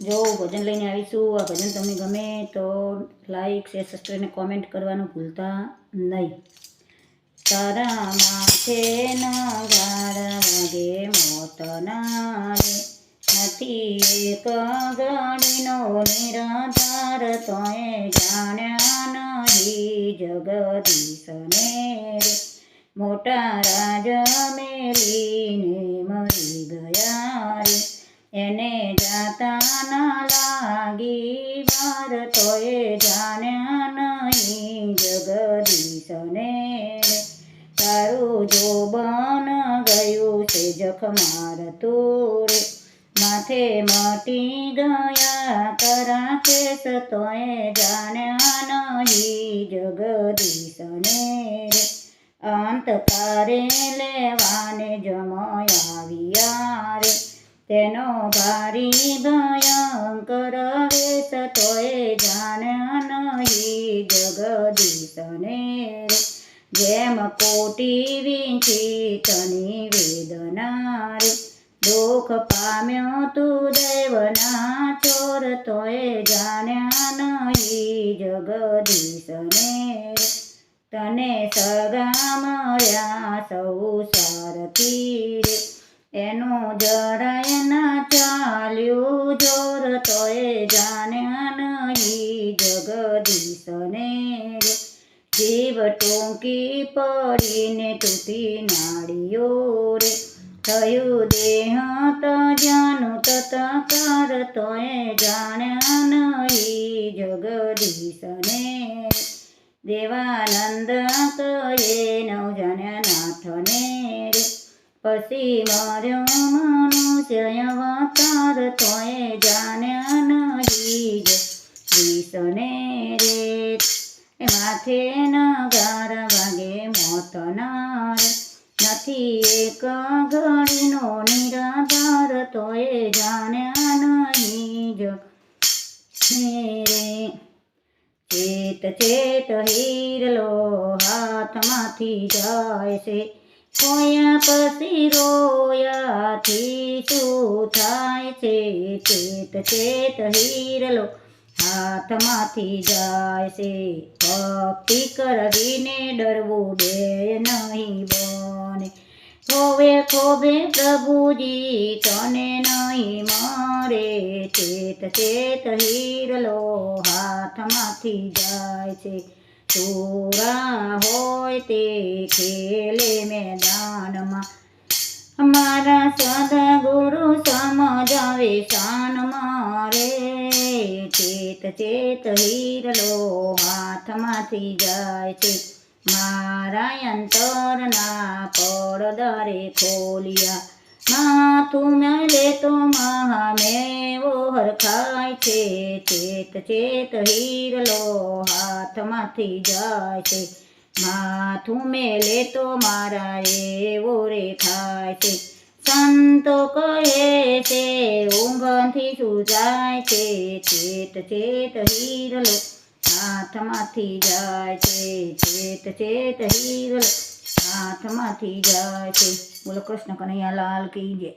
જો ભજન લઈને આવીશું, આ ભજન તમને ગમે તો લાઈક શેર સબસ્ક્રાઈબ અને કોમેન્ટ કરવાનું ભૂલતા નહીં. તારા માથે નગાર વાગે મોતના નથી એક નિરાધાર, તોય જાણ્યા નહીં જગદીશને રે. મોટા રાજા મેલીને મરી ગયા રે. એને જાતા ના લાગી વાર તોય જાણ્યા નહીં જગદીશને તારું જોબન ગયું છે જખ મારતું રે માથે મટી ગયા કરા કેસ તોય જાણ્યા નહીં જગદીશને અંત કરે લેવાને જમયાવ્યા રે તેનો ભારી ભયંકર વેશ તોય જાણ્યા નહીં જગદીશને જેમ કોટી વિંચી તની વેદના રે. દુઃખ પામ્યો તું દેવના ચોર તોય જાણ્યા નહીં જગદીશને તને સગા મળ્યા સૌ સારથી રે. એનું જરાય ના ચાલ્યું જોર તોય જાણ્યા નહીં જગદીશને જીવ ટૂંકી પડીને તૂટી નાળીઓ રે. થયું દેહ તો જાનું તતકાર તોય જાણ્યા નહીં જગદીશને દેવાનંદ કહે રે પછી મર્યો મનુષ્ય અવતાર તોય જાણ્યા નહીં વિષને રે માથે નગાર વાગે મોતના રે નથી એક ઘડીનો નિરાધાર તોય જાણ્યા નહીં જ. ચેત ચેત હીરલો હાથમાંથી જાય છે. કોયા પછી રોયાથી શું થાય છે? ચેત ચેત હીરલો હાથમાંથી જાય છે. ભક્તિ કરવીને ડરવું બે નહીં બને. ખોવે ખોવે પ્રભુજી, તને નહીં મારે. ચેત ચેત હીરલો હાથમાંથી જાય છે. ચોરા હોય તે ખેલે મેદાનમાં ચેત ચેત હીરલો હાથમાંથી જાય છે. મારા અંતરના પડદરે ખોલિયા. માથું મેલે તો મહામેવો હરખાય છે. ચેત ચેત હીરલો હાથમાંથી જાય છે. માથું મેલે તો મારા એવો રે ખાય છે. સંતો કહે છે ઊંઘથી સુજાય છે ચેત ચેત હીરલો હાથમાંથી જાય છે ચેત ચેત હીરલો હાથમાંથી જાય છે બોલો કૃષ્ણ કનૈયા લાલ કી જય